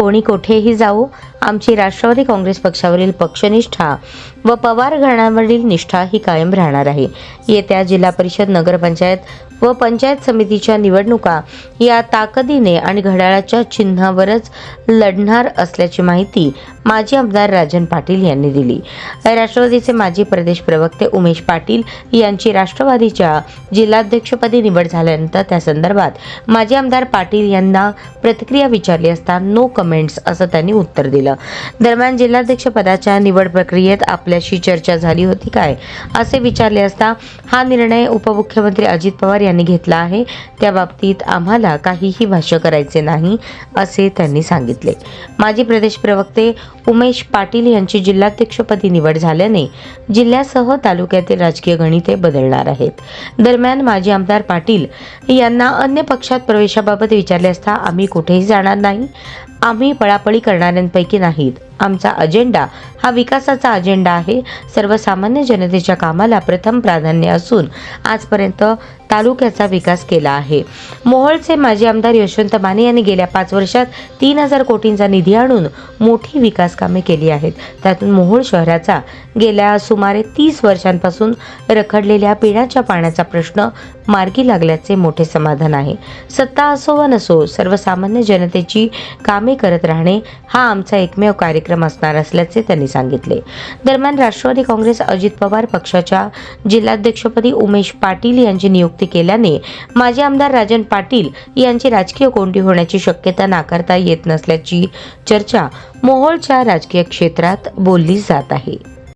कोणी कुठेही जाऊ आमची राष्ट्रवादी काँग्रेस पक्षावरील पक्षनिष्ठा व पवार घराण्यावरील निष्ठा ही कायम राहणार आहे. येत्या जिल्हा परिषद नगरपंचायत व पंचायत समितीच्या निवडणुका या ताकदीने आणि घड्याळाच्या चिन्हावरच लढणार असल्याची माहिती माजी आमदार राजन पाटील यांनी दिली. राष्ट्रवादीचे माजी प्रदेश प्रवक्ते उमेश पाटील यांची राष्ट्रवादीच्या जिल्हाध्यक्षपदी निवड झाल्यानंतर त्या संदर्भात माजी आमदार पाटील यांना प्रतिक्रिया विचारली असता नो कमेंट्स असं त्यांनी उत्तर दिलं. दरम्यान जिल्हाध्यक्ष पदाच्या निवड प्रक्रियेत आपल्याशी चर्चा झाली होती काय? असे विचारले असता हा निर्णय उपमुख्यमंत्री अजित पवार यांनी घेतला आहे. त्या बाबतीत आम्हाला काहीही भाष्य करायचे नाही असे त्यांनी सांगितले. माजी प्रदेश प्रवक्ते उमेश पाटील यांची जिल्हाध्यक्षपदी निवड झाल्याने जिल्ह्यासह तालुक्यातील राजकीय गणिते बदलणार आहेत. दरम्यान माजी आमदार पाटील यांना अन्य पक्षात प्रवेशाबाबत विचारले असता आम्ही कुठेही जाणार नाही आम्ही पळापळी करणाऱ्यांपैकी नाहीत. आमचा अजेंडा हा विकासाचा अजेंडा आहे. सर्वसामान्य जनतेच्या कामाला प्रथम प्राधान्य असून आजपर्यंत तालुक्याचा विकास केला आहे. मोहोळचे माजी आमदार यशवंत माने यांनी गेल्या पाच वर्षात तीन हजार कोटींचा निधी आणून मोठी विकास कामे केली आहेत. त्यातून मोहोळ शहराचा गेल्या सुमारे तीस वर्षांपासून रखडलेल्या पिण्याच्या पाण्याचा प्रश्न मार्गी लागल्याचे मोठे समाधान आहे. सत्ता असो वा नसो सर्वसामान्य जनतेची कामे करत राहणे हा आमचा एकमेव कार्यक्रम असणार असल्याचे त्यांनी सांगितले. दरम्यान राष्ट्रवादी काँग्रेस अजित पवार पक्षाच्या जिल्हाध्यक्षपदी उमेश पाटील यांची नियुक्ती केल्याने माजी आमदार राजन पाटील यांची राजकीय कोंडी होण्याची शक्यता नाकारता येत नसल्याची चर्चा मोहोळच्या राजकीय क्षेत्रात बोलली जात आहे.